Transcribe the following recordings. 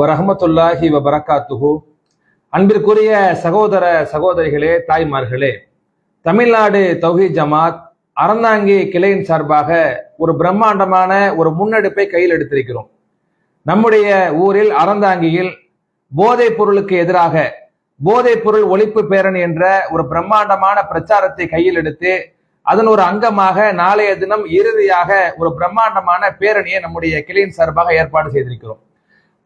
வரஹமத்துல்லாஹி வபரகாத்துஹு. அன்பிற்குரிய சகோதர சகோதரிகளே தாய்மார்களே தமிழ்நாடு தௌஹி ஜமாத் அறந்தாங்கி கிளையின் சார்பாக ஒரு பிரம்மாண்டமான ஒரு முன்னெடுப்பை கையில் எடுத்திருக்கிறோம். நம்முடைய ஊரில் அறந்தாங்கியில் போதைப் பொருளுக்கு எதிராக போதைப் பொருள் ஒழிப்பு பேரணி என்ற ஒரு பிரம்மாண்டமான பிரச்சாரத்தை கையில் எடுத்து அதன் ஒரு அங்கமாக நாளைய தினம் இறுதியாக ஒரு பிரம்மாண்டமான பேரணியை நம்முடைய கிளையின் சார்பாக ஏற்பாடு செய்திருக்கிறோம்.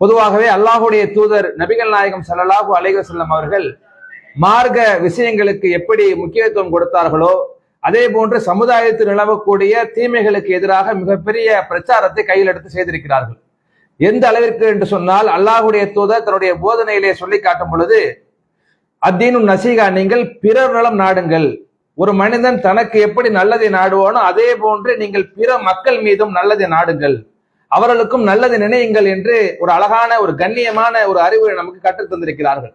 பொதுவாகவே அல்லாஹுடைய தூதர் நபிகள் நாயகம் ஸல்லல்லாஹு அலைஹி வஸல்லம் அவர்கள் மார்க்க விஷயங்களுக்கு எப்படி முக்கியத்துவம் கொடுத்தார்களோ அதே போன்று சமுதாயத்தில் நிலவக்கூடிய தீமைகளுக்கு எதிராக மிகப்பெரிய பிரச்சாரத்தை கையில் எடுத்து செய்திருக்கிறார்கள். எந்த அளவிற்கு என்று சொன்னால் அல்லாஹுடைய தூதர் தன்னுடைய போதனையிலே சொல்லி காட்டும் பொழுது அத்தீனும் நசீகா நீங்கள் பிறர் நலம் நாடுங்கள். ஒரு மனிதன் தனக்கு எப்படி நல்லதை நாடுவானோ அதே போன்று நீங்கள் பிற மக்கள் மீதும் நல்லதை நாடுங்கள். அவர்களுக்கும் நல்லது நினையுங்கள் என்று ஒரு அழகான ஒரு கண்ணியமான ஒரு அறிவுரை நமக்கு கற்றுத் தந்திருக்கிறார்கள்.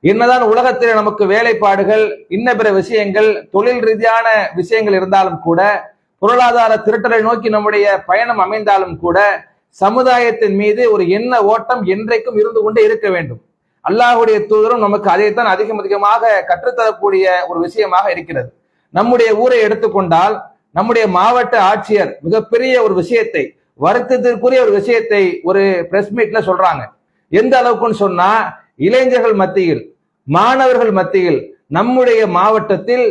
என்னதான் உலகத்தில் நமக்கு வேலைப்பாடுகள் இன்ன பிற விஷயங்கள் தொழில் ரீதியான விஷயங்கள் இருந்தாலும் கூட பொருளாதார திருட்டலை நோக்கி நம்முடைய பயணம் அமைந்தாலும் கூட சமுதாயத்தின் மீது ஒரு எண்ண ஓட்டம் என்றைக்கும் இருந்து கொண்டே இருக்க வேண்டும். அல்லாஹுடைய தூதரும் நமக்கு அதைத்தான் அதிகம் அதிகமாக கற்றுத்தரக்கூடிய ஒரு விஷயமாக இருக்கிறது. நம்முடைய ஊரை எடுத்துக்கொண்டால் நம்முடைய மாவட்ட ஆட்சியர் மிகப்பெரிய ஒரு விஷயத்தை வருத்தத்திற்குரிய ஒரு விஷயத்தை ஒரு பிரஸ் மீட்ல சொல்றாங்க. எந்த அளவுக்குன்னு சொன்னா இளைஞர்கள் மத்தியில் மாணவர்கள் மத்தியில் நம்முடைய மாவட்டத்தில்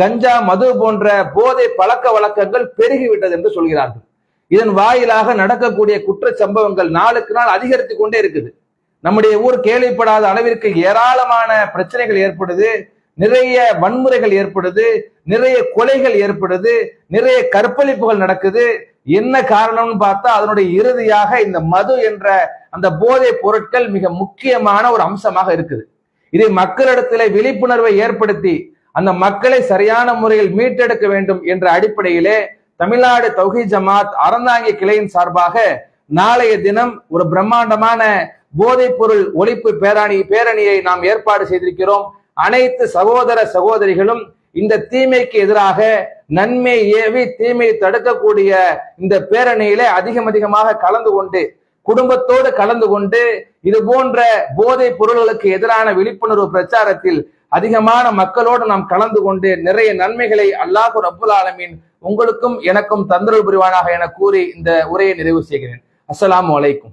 கஞ்சா மது போன்ற போதை பழக்க வழக்கங்கள் பெருகிவிட்டது என்று சொல்கிறார்கள். இதன் வாயிலாக நடக்கக்கூடிய குற்ற சம்பவங்கள் நாளுக்கு நாள் அதிகரித்து கொண்டே இருக்குது. நம்முடைய ஊர் கேள்விப்படாத அளவிற்கு ஏராளமான பிரச்சனைகள் ஏற்படுது நிறைய வன்முறைகள் ஏற்படுது நிறைய கொலைகள் ஏற்படுது நிறைய கற்பழிப்புகள் நடக்குது என்ன காரணம்னு பார்த்தா அதனுடைய இறுதியாக இந்த மது என்ற அந்த போதை பொருட்கள் மிக முக்கியமான ஒரு அம்சமாக இருக்குது. இதை மக்களிடத்திலே விழிப்புணர்வை ஏற்படுத்தி அந்த மக்களை சரியான முறையில் மீட்டெடுக்க வேண்டும் என்ற அடிப்படையிலே தமிழ்நாடு தௌஹி ஜமாத் அறந்தாங்கி கிளையின் சார்பாக நாளைய தினம் ஒரு பிரம்மாண்டமான போதைப் பொருள் ஒழிப்பு பேரணி பேரணியை நாம் ஏற்பாடு செய்திருக்கிறோம். அனைத்து சகோதர சகோதரிகளும் இந்த தீமைக்கு எதிராக நன்மை ஏவி தீமையை தடுக்கக்கூடிய இந்த பேரணியில அதிகம் அதிகமாக கலந்து கொண்டு குடும்பத்தோடு கலந்து கொண்டு இது போன்ற போதை பொருள்களுக்கு எதிரான விழிப்புணர்வு பிரச்சாரத்தில் அதிகமான மக்களோடு நாம் கலந்து கொண்டு நிறைய நன்மைகளை அல்லாஹு ரபுல் ஆலமின் உங்களுக்கும் எனக்கும் தந்தரவு புரிவானாக என கூறி இந்த உரையை நிறைவு செய்கிறேன். அஸ்லாம் அலைக்கும்.